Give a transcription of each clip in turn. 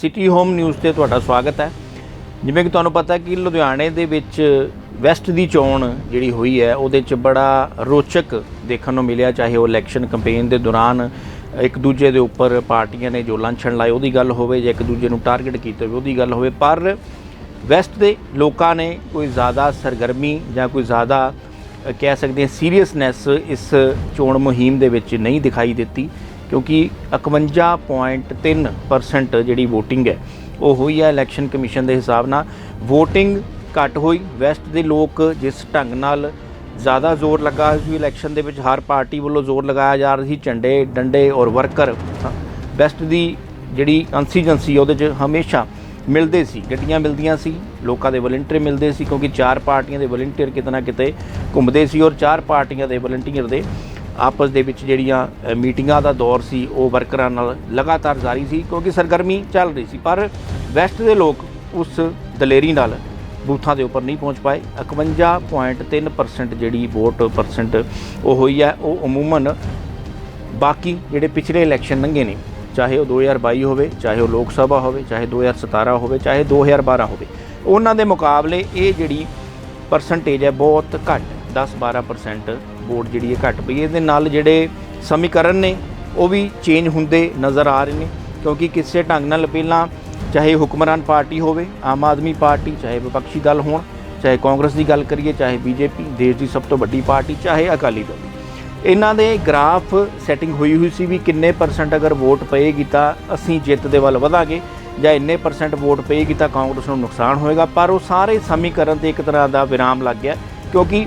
City home news ਤੇ ਤੁਹਾਡਾ ਸਵਾਗਤ ਹੈ। ਜਿਵੇਂ ਕਿ ਤੁਹਾਨੂੰ ਪਤਾ ਕਿ ਲੁਧਿਆਣੇ ਦੇ ਵਿੱਚ ਵੈਸਟ ਦੀ ਚੋਣ ਜਿਹੜੀ ਹੋਈ ਹੈ, ਉਹਦੇ 'ਚ ਬੜਾ ਰੋਚਕ ਦੇਖਣ ਨੂੰ ਮਿਲਿਆ, ਚਾਹੇ ਉਹ ਇਲੈਕਸ਼ਨ ਕੈਂਪੇਨ ਦੇ ਦੌਰਾਨ ਇੱਕ ਦੂਜੇ ਦੇ ਉੱਪਰ ਪਾਰਟੀਆਂ ਨੇ ਜੋ ਲਾਂਛਣ ਲਾਏ ਉਹਦੀ ਗੱਲ ਹੋਵੇ ਜਾਂ ਇੱਕ ਦੂਜੇ ਨੂੰ ਟਾਰਗੇਟ ਕੀਤਾ ਹੋਵੇ ਉਹਦੀ ਗੱਲ ਹੋਵੇ। ਪਰ ਵੈਸਟ ਦੇ ਲੋਕਾਂ ਨੇ ਕੋਈ ਜ਼ਿਆਦਾ ਸਰਗਰਮੀ ਜਾਂ ਕੋਈ ਜ਼ਿਆਦਾ ਕਹਿ ਸਕਦੇ ਹਾਂ ਸੀਰੀਅਸਨੈਸ ਇਸ ਚੋਣ ਮੁਹਿੰਮ ਦੇ ਵਿੱਚ ਨਹੀਂ ਦਿਖਾਈ ਦਿੱਤੀ। ਕਿਉਂਕਿ 51.3% ਜਿਹੜੀ VOTING ਹੈ, ਉਹ ਹੋਈ ਹੈ ਇਲੈਕਸ਼ਨ ਕਮਿਸ਼ਨ ਦੇ ਹਿਸਾਬ ਨਾਲ। VOTING ਘੱਟ ਹੋਈ ਵੈਸਟ ਦੇ ਲੋਕ ਜਿਸ ਢੰਗ ਨਾਲ ਜ਼ਿਆਦਾ ਜ਼ੋਰ ਲੱਗਾ ਸੀ ਇਲੈਕਸ਼ਨ ਦੇ ਵਿੱਚ ਹਰ ਪਾਰਟੀ ਵੱਲੋਂ ਜ਼ੋਰ ਲਗਾਇਆ ਜਾ ਰਿਹਾ ਸੀ, ਝੰਡੇ, ਡੰਡੇ ਔਰ ਵਰਕਰ ਵੈਸਟ ਦੀ ਜਿਹੜੀ ਕੰਸਟੀਚੁਐਂਸੀ ਉਹਦੇ 'ਚ ਹਮੇਸ਼ਾ ਮਿਲਦੇ ਸੀ, ਗੱਡੀਆਂ ਮਿਲਦੀਆਂ ਸੀ, ਲੋਕਾਂ ਦੇ ਵਲੰਟੀਅਰ ਮਿਲਦੇ ਸੀ, ਕਿਉਂਕਿ ਚਾਰ ਪਾਰਟੀਆਂ ਦੇ ਵਲੰਟੀਅਰ ਕਿਤੇ ਨਾ ਕਿਤੇ ਘੁੰਮਦੇ ਸੀ ਔਰ ਚਾਰ ਪਾਰਟੀਆਂ ਦੇ ਵਲੰਟੀਅਰ ਦੇ ਆਪਸ ਦੇ ਵਿੱਚ ਜਿਹੜੀਆਂ ਮੀਟਿੰਗਾਂ ਦਾ ਦੌਰ ਸੀ, ਉਹ ਵਰਕਰਾਂ ਨਾਲ ਲਗਾਤਾਰ ਜਾਰੀ ਸੀ, ਕਿਉਂਕਿ ਸਰਗਰਮੀ ਚੱਲ ਰਹੀ ਸੀ, ਪਰ ਵੈਸਟ ਦੇ ਲੋਕ ਉਸ ਦਲੇਰੀ ਨਾਲ ਬੂਥਾਂ ਦੇ ਉੱਪਰ ਨਹੀਂ ਪਹੁੰਚ ਪਾਏ। 51.3% ਜਿਹੜੀ ਵੋਟ ਪਰਸੈਂਟ ਉਹ ਹੋਈ ਹੈ, ਉਹ ਅਮੂਮਨ ਬਾਕੀ ਜਿਹੜੇ ਪਿਛਲੇ ਇਲੈਕਸ਼ਨ ਲੰਘੇ ਨੇ, ਚਾਹੇ ਉਹ 2022 ਹੋਵੇ, ਚਾਹੇ ਉਹ ਲੋਕ ਸਭਾ ਹੋਵੇ, ਚਾਹੇ 2017 ਹੋਵੇ, ਚਾਹੇ 2012 ਹੋਵੇ, ਉਹਨਾਂ ਦੇ ਮੁਕਾਬਲੇ ਇਹ ਜਿਹੜੀ ਪਰਸੈਂਟੇਜ ਹੈ ਬਹੁਤ ਘੱਟ। 10-12% ਵੋਟ ਜਿਹੜੀ ਹੈ ਘੱਟ ਪਈ ਹੈ। ਇਹਦੇ ਨਾਲ ਜਿਹੜੇ ਸਮੀਕਰਨ ਨੇ, ਉਹ ਵੀ ਚੇਂਜ ਹੁੰਦੇ ਨਜ਼ਰ ਆ ਰਹੇ ਨੇ, ਕਿਉਂਕਿ ਕਿਸੇ ਢੰਗ ਨਾਲ ਪਹਿਲਾਂ ਚਾਹੇ ਹੁਕਮਰਾਨ ਪਾਰਟੀ ਹੋਵੇ, ਆਮ ਆਦਮੀ ਪਾਰਟੀ, ਚਾਹੇ ਵਿਪਕਸ਼ੀ ਦਲ ਹੋਣ, ਚਾਹੇ ਕਾਂਗਰਸ ਦੀ ਗੱਲ ਕਰੀਏ, ਚਾਹੇ ਬੀਜੇਪੀ, ਦੇਸ਼ ਦੀ ਸਭ ਤੋਂ ਵੱਡੀ ਪਾਰਟੀ, ਚਾਹੇ ਅਕਾਲੀ ਦਲ ਇਹਨਾਂ ਦੇ ਗ੍ਰਾਫ ਸੈਟਿੰਗ ਹੋਈ ਹੋਈ ਸੀ ਵੀ ਕਿੰਨੇ ਪਰਸੈਂਟ ਅਗਰ ਵੋਟ ਪਏਗੀ ਤਾਂ ਅਸੀਂ ਜਿੱਤ ਦੇ ਵੱਲ ਵਧਾਂਗੇ, ਜਾਂ ਇੰਨੇ ਪਰਸੈਂਟ ਵੋਟ ਪਏਗੀ ਤਾਂ ਕਾਂਗਰਸ ਨੂੰ ਨੁਕਸਾਨ ਹੋਏਗਾ ਪਰ ਉਹ ਸਾਰੇ ਸਮੀਕਰਨ ਤੇ ਇੱਕ ਤਰ੍ਹਾਂ ਦਾ ਵਿਰਾਮ ਲੱਗ ਗਿਆ, ਕਿਉਂਕਿ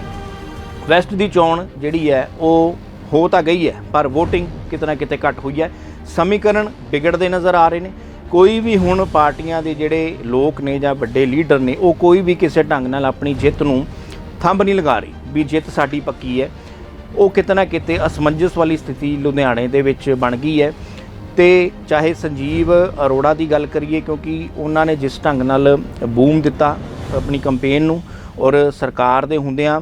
ਵੈਸਟ ਦੀ ਚੋਣ ਜਿਹੜੀ ਹੈ, ਉਹ ਹੋ ਤਾਂ ਗਈ ਹੈ, ਪਰ VOTING ਕਿਤੇ ਨਾ ਕਿਤੇ ਘੱਟ ਹੋਈ ਹੈ। ਸਮੀਕਰਨ ਵਿਗੜਦੇ ਨਜ਼ਰ ਆ ਰਹੇ ਨੇ। ਕੋਈ ਵੀ ਹੁਣ ਪਾਰਟੀਆਂ ਦੇ ਜਿਹੜੇ ਲੋਕ ਨੇ ਜਾਂ ਵੱਡੇ ਲੀਡਰ ਨੇ, ਉਹ ਕੋਈ ਵੀ ਕਿਸੇ ਢੰਗ ਨਾਲ ਆਪਣੀ ਜਿੱਤ ਨੂੰ ਥੰਬ ਨਹੀਂ ਲਗਾ ਰਹੀ ਵੀ ਜਿੱਤ ਸਾਡੀ ਪੱਕੀ ਹੈ। ਉਹ ਕਿਤੇ ਨਾ ਕਿਤੇ ਅਸਮੰਜਸ ਵਾਲੀ ਸਥਿਤੀ ਲੁਧਿਆਣੇ ਦੇ ਵਿੱਚ ਬਣ ਗਈ ਹੈ। ਤੇ ਚਾਹੇ ਸੰਜੀਵ ਅਰੋੜਾ ਦੀ ਗੱਲ ਕਰੀਏ, ਕਿਉਂਕਿ ਉਹਨਾਂ ਨੇ ਜਿਸ ਢੰਗ ਨਾਲ ਬੂਮ ਦਿੱਤਾ ਆਪਣੀ ਕੈਂਪੇਨ ਨੂੰ ਔਰ ਸਰਕਾਰ ਦੇ ਹੁੰਦਿਆਂ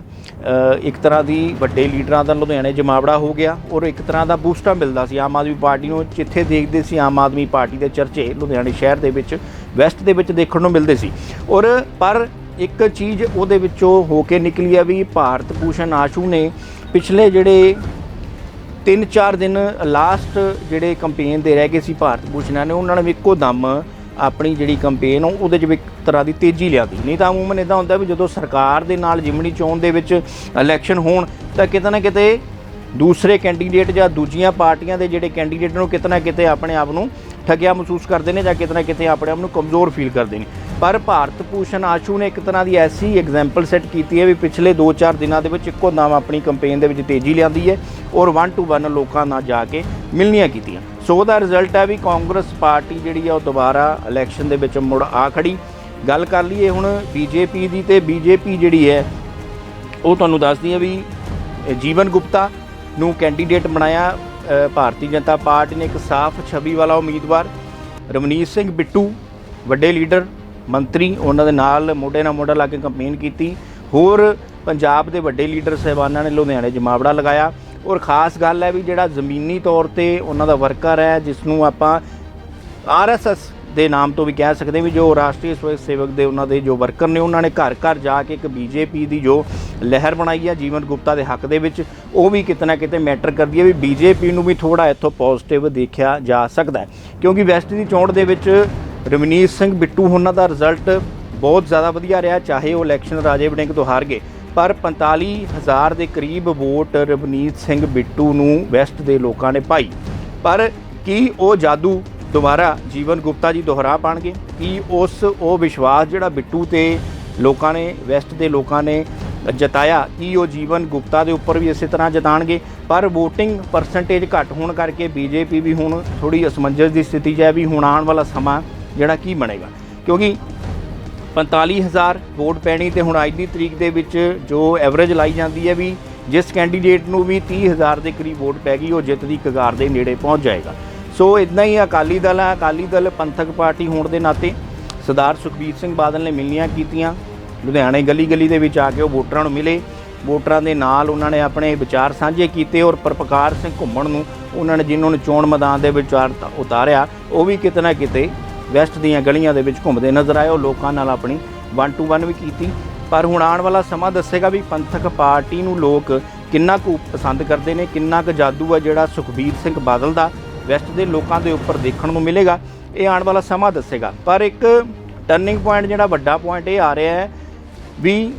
ਇੱਕ ਤਰ੍ਹਾਂ ਦੀ ਵੱਡੇ ਲੀਡਰਾਂ ਦਾ ਲੁਧਿਆਣੇ ਜਮਾਵੜਾ ਹੋ ਗਿਆ ਔਰ ਇੱਕ ਤਰ੍ਹਾਂ ਦਾ ਬੂਸਟਾ ਮਿਲਦਾ ਸੀ। ਆਮ ਆਦਮੀ ਪਾਰਟੀ ਨੂੰ ਜਿੱਥੇ ਦੇਖਦੇ ਸੀ ਆਮ ਆਦਮੀ ਪਾਰਟੀ ਦੇ ਚਰਚੇ ਲੁਧਿਆਣੇ ਸ਼ਹਿਰ ਦੇ ਵਿੱਚ, ਵੈਸਟ ਦੇ ਵਿੱਚ ਦੇਖਣ ਨੂੰ ਮਿਲਦੇ ਸੀ। ਔਰ ਪਰ ਇੱਕ ਚੀਜ਼ ਉਹਦੇ ਵਿੱਚੋਂ ਹੋ ਕੇ ਨਿਕਲੀ ਆ ਵੀ ਭਾਰਤ ਭੂਸ਼ਣ ਆਸ਼ੂ ਨੇ ਪਿਛਲੇ ਜਿਹੜੇ ਤਿੰਨ ਚਾਰ ਦਿਨ ਲਾਸਟ ਜਿਹੜੇ ਕੰਪੇਨ ਦੇ ਰਹਿ ਗਏ ਸੀ ਭਾਰਤ ਭੂਸ਼ਣਾਂ ਨੇ, ਉਹਨਾਂ ਨੇ ਵੀ ਇੱਕੋ ਦਮ ਆਪਣੀ ਜਿਹੜੀ ਕੰਪੇਨ ਉਹਦੇ 'ਚ ਵੀ ਇੱਕ ਤਰ੍ਹਾਂ ਦੀ ਤੇਜ਼ੀ ਲਿਆਂਦੀ। ਨਹੀਂ ਤਾਂ ਅਮੂਮਨ ਇਦਾਂ ਹੁੰਦਾ ਵੀ ਜਦੋਂ ਸਰਕਾਰ ਦੇ ਨਾਲ ਜਿਮਣੀ ਚੋਣ ਦੇ ਵਿੱਚ ਇਲੈਕਸ਼ਨ ਹੋਣ, ਤਾਂ ਕਿਤੇ ਨਾ ਕਿਤੇ ਦੂਸਰੇ ਕੈਂਡੀਡੇਟ ਜਾਂ ਦੂਜੀਆਂ ਪਾਰਟੀਆਂ ਦੇ ਜਿਹੜੇ ਕੈਂਡੀਡੇਟ ਨੂੰ ਕਿਤੇ ਨਾ ਕਿਤੇ ਆਪਣੇ ਆਪ ਨੂੰ ਠੱਗਿਆ ਮਹਿਸੂਸ ਕਰਦੇ ਨੇ ਜਾਂ ਕਿਤੇ ਨਾ ਕਿਤੇ ਆਪਣੇ ਆਪ ਨੂੰ ਕਮਜ਼ੋਰ ਫੀਲ ਕਰਦੇ ਨੇ। ਪਰ ਭਾਰਤ ਭੂਸ਼ਣ ਆਸ਼ੂ ਨੇ ਇੱਕ ਤਰ੍ਹਾਂ ਦੀ ਐਸੀ ਐਗਜ਼ਾਮਪਲ ਸੈੱਟ ਕੀਤੀ ਹੈ ਵੀ ਪਿਛਲੇ 2-4 ਦਿਨਾਂ ਦੇ ਵਿੱਚ ਇੱਕੋ ਨਾਮ ਆਪਣੀ ਕੰਪੇਨ ਦੇ ਵਿੱਚ ਤੇਜ਼ੀ ਲਿਆਂਦੀ ਹੈ ਔਰ 1 ਟੂ 1 ਲੋਕਾਂ ਨਾਲ ਜਾ ਕੇ ਮਿਲਣੀਆਂ ਕੀਤੀਆਂ। ਸੋ ਉਹਦਾ ਰਿਜ਼ਲਟ ਹੈ ਵੀ ਕਾਂਗਰਸ ਪਾਰਟੀ ਜਿਹੜੀ ਆ ਉਹ ਦੁਬਾਰਾ ਇਲੈਕਸ਼ਨ ਦੇ ਵਿੱਚ ਮੁੜ ਆ ਖੜੀ। ਗੱਲ ਕਰ ਲਈਏ ਹੁਣ ਬੀਜੇਪੀ ਦੀ ਤੇ ਬੀਜੇਪੀ ਜਿਹੜੀ ਹੈ, ਉਹ ਤੁਹਾਨੂੰ ਦੱਸਦੀ ਹੈ ਵੀ ਜੀਵਨ ਗੁਪਤਾ ਨੂੰ ਕੈਂਡੀਡੇਟ ਬਣਾਇਆ ਭਾਰਤੀ ਜਨਤਾ ਪਾਰਟੀ ਨੇ ਇੱਕ ਸਾਫ਼ ਛਵੀ ਵਾਲਾ ਉਮੀਦਵਾਰ ਰਮਨੀਤ ਸਿੰਘ ਬਿੱਟੂ, ਵੱਡੇ ਲੀਡਰ ਮੰਤਰੀ ਉਹਨਾਂ ਦੇ ਨਾਲ ਮੋਢੇ ਨਾਲ ਮੋਢਾ ਲਾ ਕੇ ਕੰਪੇਨ ਕੀਤੀ। ਹੋਰ ਪੰਜਾਬ ਦੇ ਵੱਡੇ ਲੀਡਰ ਸਹਿਬਾਨਾਂ ਨੇ ਲੁਧਿਆਣੇ ਜਮਾਵੜਾ ਲਗਾਇਆ। ਔਰ ਖਾਸ ਗੱਲ ਹੈ ਵੀ ਜਿਹੜਾ ਜ਼ਮੀਨੀ ਤੌਰ ਤੇ ਉਹਨਾਂ ਦਾ ਵਰਕਰ ਹੈ ਜਿਸ ਨੂੰ ਆਪਾਂ ਆਰਐਸਐਸ ਦੇ ਨਾਮ ਤੋਂ ਵੀ ਕਹਿ ਸਕਦੇ ਹਾਂ ਵੀ ਜੋ ਰਾਸ਼ਟਰੀ ਸਵੈ ਸੇਵਕ ਦੇ ਉਹਨਾਂ ਦੇ ਜੋ ਵਰਕਰ ਨੇ, ਉਹਨਾਂ ਨੇ ਘਰ ਘਰ ਜਾ ਕੇ ਇੱਕ ਬੀਜੇਪੀ ਦੀ ਜੋ ਲਹਿਰ ਬਣਾਈ ਹੈ ਜੀਵਨ ਗੁਪਤਾ ਦੇ ਹੱਕ ਦੇ ਵਿੱਚ, ਉਹ ਵੀ ਕਿਤੇ ਨਾ ਕਿਤੇ ਮੈਟਰ ਕਰਦੀ ਹੈ ਵੀ ਬੀਜੇਪੀ ਨੂੰ ਵੀ ਥੋੜਾ ਇੱਥੋਂ ਪੋਜ਼ਿਟਿਵ ਦੇਖਿਆ ਜਾ ਸਕਦਾ ਕਿਉਂਕਿ ਵੈਸਟ ਦੀ ਚੋਣ ਦੇ ਵਿੱਚ ਰਮਨੀਤ ਸਿੰਘ ਬਿੱਟੂ, ਉਹਨਾਂ ਦਾ ਰਿਜ਼ਲਟ ਬਹੁਤ ਜ਼ਿਆਦਾ ਵਧੀਆ ਰਿਹਾ, ਚਾਹੇ ਉਹ ਇਲੈਕਸ਼ਨ ਰਾਜੇ ਵੜਿੰਗ ਤੋਂ ਹਾਰ ਗਏ। ਪਰ 45000 ਦੇ ਕਰੀਬ ਵੋਟ ਰਵਨੀਤ ਸਿੰਘ ਬਿੱਟੂ ਨੂੰ ਵੈਸਟ ਦੇ ਲੋਕਾਂ ਨੇ ਪਾਈ। ਪਰ ਕੀ ਉਹ ਜਾਦੂ ਦੁਬਾਰਾ ਜੀਵਨ ਗੁਪਤਾ ਜੀ ਦੁਹਰਾ ਪਾਣਗੇ? ਕੀ ਉਸ ਉਹ ਵਿਸ਼ਵਾਸ ਜਿਹੜਾ ਬਿੱਟੂ ਤੇ ਲੋਕਾਂ ਨੇ ਵੈਸਟ ਦੇ ਲੋਕਾਂ ਨੇ ਜਤਾਇਆ, ਕੀ ਉਹ ਜੀਵਨ ਗੁਪਤਾ ਦੇ ਉੱਪਰ ਵੀ ਇਸੇ ਤਰ੍ਹਾਂ ਜਤਾਣਗੇ? ਪਰ VOTING ਪਰਸੈਂਟੇਜ ਘੱਟ ਹੋਣ ਕਰਕੇ ਬੀਜੇਪੀ ਵੀ ਹੁਣ ਥੋੜੀ ਅਸਮੰਜਸ ਦੀ ਸਥਿਤੀ 'ਚ ਹੈ, ਵੀ ਹੁਣ ਆਉਣ ਵਾਲਾ ਸਮਾਂ ਜਿਹੜਾ ਕੀ ਬਣੇਗਾ। ਕਿਉਂਕਿ 45000 ਵੋਟ ਪੈਣੀ ਤੇ ਹੁਣ ਅੱਜ ਦੀ ਤਰੀਕ ਦੇ ਵਿੱਚ ਜੋ ਐਵਰੇਜ ਲਾਈ ਜਾਂਦੀ ਹੈ ਵੀ ਜਿਸ ਕੈਂਡੀਡੇਟ ਨੂੰ ਵੀ 30000 ਦੇ ਕਰੀਬ ਵੋਟ ਪੈ ਗਈ, ਉਹ ਜਿੱਤ ਦੀ ਕਗਾਰ ਦੇ ਨੇੜੇ ਪਹੁੰਚ ਜਾਏਗਾ। ਸੋ ਇਦਾਂ ਹੀ ਅਕਾਲੀ ਦਲ ਆ, ਅਕਾਲੀ ਦਲ ਪੰਥਕ ਪਾਰਟੀ ਹੋਣ ਦੇ ਨਾਤੇ ਸਰਦਾਰ ਸੁਖਬੀਰ ਸਿੰਘ ਬਾਦਲ ਨੇ ਮਿਲਣੀਆਂ ਕੀਤੀਆਂ। ਲੁਧਿਆਣੇ ਗਲੀ ਗਲੀ ਦੇ ਵਿੱਚ ਆ ਕੇ ਉਹ ਵੋਟਰਾਂ ਨੂੰ ਮਿਲੇ। ਵੋਟਰਾਂ ਦੇ ਨਾਲ ਉਹਨਾਂ ਨੇ ਆਪਣੇ ਵਿਚਾਰ ਸਾਂਝੇ ਕੀਤੇ ਔਰ ਪ੍ਰਪਕਾਰ ਸਿੰਘ ਘੁੰਮਣ ਨੂੰ ਉਹਨਾਂ ਨੇ ਜਿਨ੍ਹਾਂ ਨੂੰ ਚੋਣ ਮੈਦਾਨ ਦੇ ਵਿਚਾਰ ਉਤਾਰਿਆ, ਉਹ ਵੀ ਕਿਤੇ ਨਾ ਕਿਤੇ ਵੈਸਟ ਦੀਆਂ ਗਲੀਆਂ ਦੇ ਵਿੱਚ ਘੁੰਮਦੇ ਨਜ਼ਰ ਆਏ। ਉਹ ਲੋਕਾਂ ਨਾਲ ਆਪਣੀ ਵਨ ਟੂ ਵਨ ਵੀ ਕੀਤੀ। ਪਰ ਹੁਣ ਆਉਣ ਵਾਲਾ ਸਮਾਂ ਦੱਸੇਗਾ ਵੀ ਪੰਥਕ ਪਾਰਟੀ ਨੂੰ ਲੋਕ ਕਿੰਨਾ ਕੁ ਪਸੰਦ ਕਰਦੇ ਨੇ, ਕਿੰਨਾ ਕੁ ਜਾਦੂ ਹੈ ਜਿਹੜਾ ਸੁਖਬੀਰ ਸਿੰਘ ਬਾਦਲ ਦਾ ਵੈਸਟ ਦੇ ਲੋਕਾਂ ਦੇ ਉੱਪਰ ਦੇਖਣ ਨੂੰ ਮਿਲੇਗਾ। ਇਹ ਆਉਣ ਵਾਲਾ ਸਮਾਂ ਦੱਸੇਗਾ। ਪਰ ਇੱਕ ਟਰਨਿੰਗ ਪੁਆਇੰਟ ਜਿਹੜਾ ਵੱਡਾ ਪੁਆਇੰਟ ਇਹ ਆ ਰਿਹਾ ਹੈ ਵੀ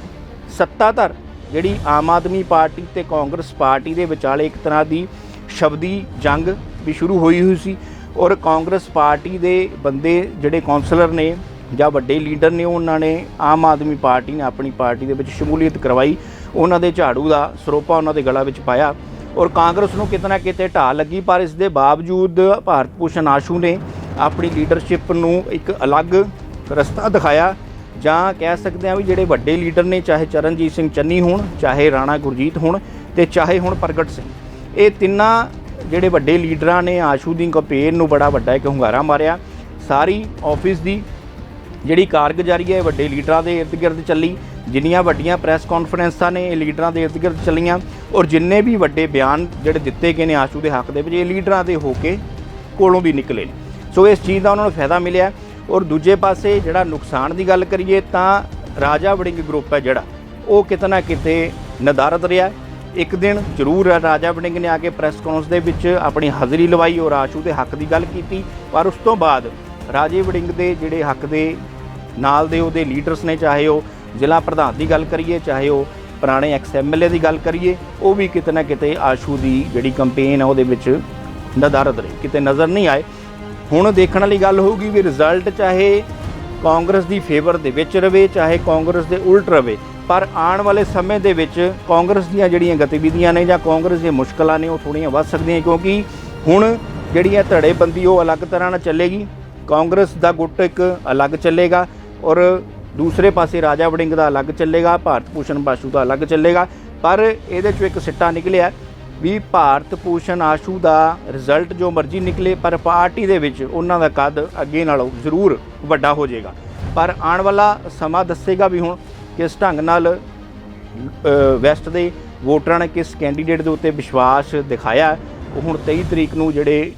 ਸੱਤਾਧਰ ਜਿਹੜੀ ਆਮ ਆਦਮੀ ਪਾਰਟੀ ਤੇ ਕਾਂਗਰਸ ਪਾਰਟੀ ਦੇ ਵਿਚਾਲੇ ਇੱਕ ਤਰ੍ਹਾਂ ਦੀ ਸ਼ਬਦੀ ਜੰਗ ਵੀ ਸ਼ੁਰੂ ਹੋਈ ਹੋਈ ਸੀ। ਔਰ ਕਾਂਗਰਸ ਪਾਰਟੀ ਦੇ ਬੰਦੇ ਜਿਹੜੇ ਕਾਉਂਸਲਰ ਨੇ ਜਾਂ ਵੱਡੇ ਲੀਡਰ ਨੇ, ਉਹਨਾਂ ਨੇ ਆਮ ਆਦਮੀ ਪਾਰਟੀ ਨੇ ਆਪਣੀ ਪਾਰਟੀ ਦੇ ਵਿੱਚ ਸ਼ਮੂਲੀਅਤ ਕਰਵਾਈ। ਉਹਨਾਂ ਦੇ ਝਾੜੂ ਦਾ ਸਰੋਪਾ ਉਹਨਾਂ ਦੇ ਗਲਾ ਵਿੱਚ ਪਾਇਆ ਔਰ ਕਾਂਗਰਸ ਨੂੰ ਕਿਤੇ ਨਾ ਕਿਤੇ ਢਾਹ ਲੱਗੀ, ਪਰ ਇਸ ਦੇ ਬਾਵਜੂਦ ਭਾਰਤ ਭੂਸ਼ਣ ਆਸ਼ੂ ਨੇ ਆਪਣੀ ਲੀਡਰਸ਼ਿਪ ਨੂੰ ਇੱਕ ਅਲੱਗ ਰਸਤਾ ਦਿਖਾਇਆ ਜਾਂ ਕਹਿ ਸਕਦੇ ਹਾਂ ਵੀ ਜਿਹੜੇ ਵੱਡੇ ਲੀਡਰ ਨੇ, ਚਾਹੇ ਚਰਨਜੀਤ ਸਿੰਘ ਚੰਨੀ ਹੋਣ, ਚਾਹੇ ਰਾਣਾ ਗੁਰਜੀਤ ਹੋਣ ਤੇ ਚਾਹੇ ਹੁਣ ਪ੍ਰਗਟ ਸਿੰਘ। ਇਹ ਤਿੰਨਾਂ ਜਿਹੜੇ ਵੱਡੇ ਲੀਡਰਾਂ ਨੇ, ਆਸ਼ੂ ਦੀ ਕੰਪੇਨ ਨੂੰ ਬੜਾ ਵੱਡਾ ਇੱਕ ਹੁੰਗਾਰਾ ਮਾਰਿਆ। ਸਾਰੀ ਆਫਿਸ ਦੀ ਜਿਹੜੀ ਕਾਰਗੁਜ਼ਾਰੀ ਹੈ ਵੱਡੇ ਲੀਡਰਾਂ ਦੇ ਇਰਦ ਗਿਰਦ ਚੱਲੀ। ਜਿੰਨੀਆਂ ਵੱਡੀਆਂ ਪ੍ਰੈਸ ਕਾਨਫਰੰਸਾਂ ਨੇ, ਇਹ ਲੀਡਰਾਂ ਦੇ ਇਰਦ ਗਿਰਦ ਚੱਲੀਆਂ। ਔਰ ਜਿੰਨੇ ਵੀ ਵੱਡੇ ਬਿਆਨ ਜਿਹੜੇ ਦਿੱਤੇ ਗਏ ਨੇ ਆਸ਼ੂ ਦੇ ਹੱਕ ਦੇ ਵਿੱਚ, ਇਹ ਲੀਡਰਾਂ ਦੇ ਹੋ ਕੇ ਕੋਲੋਂ ਵੀ ਨਿਕਲੇ ਨੇ। ਸੋ ਇਸ ਚੀਜ਼ ਦਾ ਉਹਨਾਂ ਨੂੰ ਫਾਇਦਾ ਮਿਲਿਆ। ਔਰ ਦੂਜੇ ਪਾਸੇ ਜਿਹੜਾ ਨੁਕਸਾਨ ਦੀ ਗੱਲ ਕਰੀਏ, ਤਾਂ ਰਾਜਾ ਵੜਿੰਗ ਗਰੁੱਪ ਹੈ ਜਿਹੜਾ, ਉਹ ਕਿਤੇ ਨਾ ਕਿਤੇ ਨਦਾਰਦ ਰਿਹਾ ਇੱਕ ਦਿਨ ਜ਼ਰੂਰ ਰਾਜਾ ਵੜਿੰਗ ਨੇ ਆ ਕੇ ਪ੍ਰੈਸ ਕਾਨਫਰੰਸ ਦੇ ਵਿੱਚ ਆਪਣੀ ਹਾਜ਼ਰੀ ਲਵਾਈ ਔਰ ਆਸ਼ੂ ਦੇ ਹੱਕ ਦੀ ਗੱਲ ਕੀਤੀ। ਪਰ ਉਸ ਤੋਂ ਬਾਅਦ ਰਾਜੇ ਵੜਿੰਗ ਦੇ ਜਿਹੜੇ ਹੱਕ ਦੇ ਨਾਲ ਦੇ ਉਹਦੇ ਲੀਡਰਸ ਨੇ, ਚਾਹੇ ਉਹ ਜ਼ਿਲ੍ਹਾ ਪ੍ਰਧਾਨ ਦੀ ਗੱਲ ਕਰੀਏ, ਚਾਹੇ ਉਹ ਪੁਰਾਣੇ ਐਕਸ ਐਮਐਲਏ ਦੀ ਗੱਲ ਕਰੀਏ, ਉਹ ਵੀ ਕਿਤੇ ਨਾ ਕਿਤੇ ਆਸ਼ੂ ਦੀ ਜਿਹੜੀ ਕੰਪੇਨ ਹੈ ਉਹਦੇ ਵਿੱਚ ਨਦਾਰਦ ਰਹੀ। ਕਿਤੇ ਨਜ਼ਰ ਨਹੀਂ ਆਏ। ਹੁਣ ਦੇਖਣ ਵਾਲੀ ਗੱਲ ਹੋਊਗੀ ਵੀ ਰਿਜ਼ਲਟ ਚਾਹੇ ਕਾਂਗਰਸ ਦੀ ਫੇਵਰ ਦੇ ਵਿੱਚ ਰਵੇ, ਚਾਹੇ ਕਾਂਗਰਸ ਦੇ ਉਲਟ ਰਵੇ ਪਰ ਆਉਣ ਵਾਲੇ ਸਮੇਂ ਦੇ ਵਿੱਚ ਕਾਂਗਰਸ ਦੀਆਂ ਜਿਹੜੀਆਂ ਗਤੀਵਿਧੀਆਂ ਨੇ ਜਾਂ ਕਾਂਗਰਸ ਦੀਆਂ ਮੁਸ਼ਕਲਾਂ ਨੇ ਉਹ ਥੋੜੀਆਂ ਵੱਧ ਸਕਦੀਆਂ ਕਿਉਂਕਿ ਹੁਣ ਜਿਹੜੀ ਹੈ ਧੜੇਬੰਦੀ ਉਹ ਅਲੱਗ ਤਰ੍ਹਾਂ ਨਾਲ ਚੱਲੇਗੀ। ਕਾਂਗਰਸ ਦਾ ਗੁੱਟ ਇੱਕ ਅਲੱਗ ਚੱਲੇਗਾ ਔਰ ਦੂਸਰੇ ਪਾਸੇ ਰਾਜਾ ਵੜਿੰਗ ਦਾ ਅਲੱਗ ਚੱਲੇਗਾ, ਭਾਰਤ ਭੂਸ਼ਣ ਬਾਸ਼ੂ ਦਾ ਅਲੱਗ ਚੱਲੇਗਾ। ਪਰ ਇਹਦੇ ਚੋਂ ਇੱਕ ਸਿੱਟਾ ਨਿਕਲਿਆ ਵੀ ਭਾਰਤ ਭੂਸ਼ਣ ਆਸ਼ੂ ਦਾ ਰਿਜ਼ਲਟ ਜੋ ਮਰਜ਼ੀ ਨਿਕਲੇ, ਪਰ ਪਾਰਟੀ ਦੇ ਵਿੱਚ ਉਹਨਾਂ ਦਾ ਕੱਦ ਅੱਗੇ ਨਾਲੋਂ ਜ਼ਰੂਰ ਵੱਡਾ ਹੋ ਜਾਏਗਾ। ਪਰ ਆਉਣ ਵਾਲਾ ਸਮਾਂ ਦੱਸੇਗਾ ਵੀ ਹੁਣ ਕਿਸ ਢੰਗ ਨਾਲ ਵੈਸਟ ਦੇ ਵੋਟਰਾਂ ਨੇ ਕਿਸ ਕੈਂਡੀਡੇਟ ਦੇ ਉੱਤੇ ਵਿਸ਼ਵਾਸ ਦਿਖਾਇਆ? ਉਹ ਹੁਣ 23 ਤਰੀਕ ਨੂੰ ਜਿਹੜੇ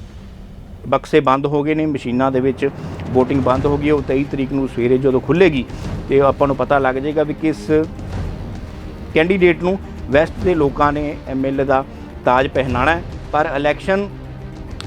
ਬਕਸੇ ਬੰਦ ਹੋ ਗਏ ਨੇ, ਮਸ਼ੀਨਾਂ ਦੇ ਵਿੱਚ VOTING ਬੰਦ ਹੋ ਗਈ ਉਹ 23 ਤਰੀਕ ਨੂੰ ਸਵੇਰੇ ਜਦੋਂ ਖੁੱਲੇਗੀ ਤੇ ਆਪਾਂ ਨੂੰ ਪਤਾ ਲੱਗ ਜਾਏਗਾ ਵੀ ਕਿਸ ਕੈਂਡੀਡੇਟ ਨੂੰ ਵੈਸਟ ਦੇ ਲੋਕਾਂ ਨੇ ਐਮਐਲਏ ਦਾ ਤਾਜ ਪਹਿਨਾਣਾ ਪਰ ਇਲੈਕਸ਼ਨ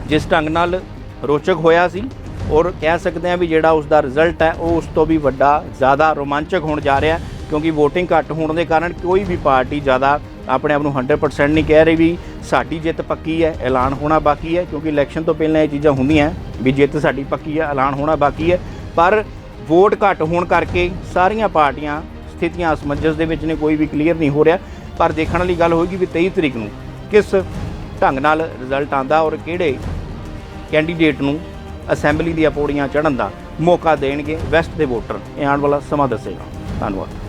ਜਿਸ ਢੰਗ ਨਾਲ ਰੋਚਕ ਹੋਇਆ ਸੀ, ਔਰ ਕਹਿ ਸਕਦੇ ਹਾਂ ਵੀ ਜਿਹੜਾ ਉਸ ਦਾ ਰਿਜ਼ਲਟ ਹੈ, ਉਹ ਉਸ ਤੋਂ ਵੀ ਵੱਡਾ, ਜ਼ਿਆਦਾ ਰੋਮਾਂਚਕ ਹੋਣ ਜਾ ਰਿਹਾ ਹੈ। ਕਿਉਂਕਿ VOTING ਘੱਟ ਹੋਣ ਦੇ ਕਾਰਨ ਕੋਈ ਵੀ ਪਾਰਟੀ ਜ਼ਿਆਦਾ ਆਪਣੇ ਆਪ ਨੂੰ 100% ਨਹੀਂ ਕਹਿ ਰਹੀ ਵੀ ਸਾਡੀ ਜਿੱਤ ਪੱਕੀ ਹੈ, ਐਲਾਨ ਹੋਣਾ ਬਾਕੀ ਹੈ, ਕਿਉਂਕਿ ਇਲੈਕਸ਼ਨ ਤੋਂ ਪਹਿਲਾਂ ਇਹ ਚੀਜ਼ਾਂ ਹੁੰਦੀਆਂ ਵੀ ਜਿੱਤ ਸਾਡੀ ਪੱਕੀ ਹੈ, ਐਲਾਨ ਹੋਣਾ ਬਾਕੀ ਹੈ। ਪਰ ਵੋਟ ਘੱਟ ਹੋਣ ਕਰਕੇ ਸਾਰੀਆਂ ਪਾਰਟੀਆਂ ਸਥਿਤੀਆਂ ਅਸਮੰਜਸ ਦੇ ਵਿੱਚ ਨੇ, ਕੋਈ ਵੀ ਕਲੀਅਰ ਨਹੀਂ ਹੋ ਰਿਹਾ। ਪਰ ਦੇਖਣ ਵਾਲੀ ਗੱਲ ਹੋਏਗੀ ਵੀ 23 ਤਰੀਕ ਨੂੰ ਕਿਸ ਢੰਗ ਨਾਲ ਰਿਜ਼ਲਟ ਆਂਦਾ ਔਰ ਕਿਹੜੇ ਕੈਂਡੀਡੇਟ ਨੂੰ ਅਸੈਂਬਲੀ ਦੀਆਂ ਪੌੜੀਆਂ ਚੜ੍ਹਨ ਦਾ ਮੌਕਾ ਦੇਣਗੇ ਵੈਸਟ ਦੇ ਵੋਟਰ। ਇਹ ਆਉਣ ਵਾਲਾ ਸਮਾਂ ਦੱਸੇਗਾ। ਧੰਨਵਾਦ।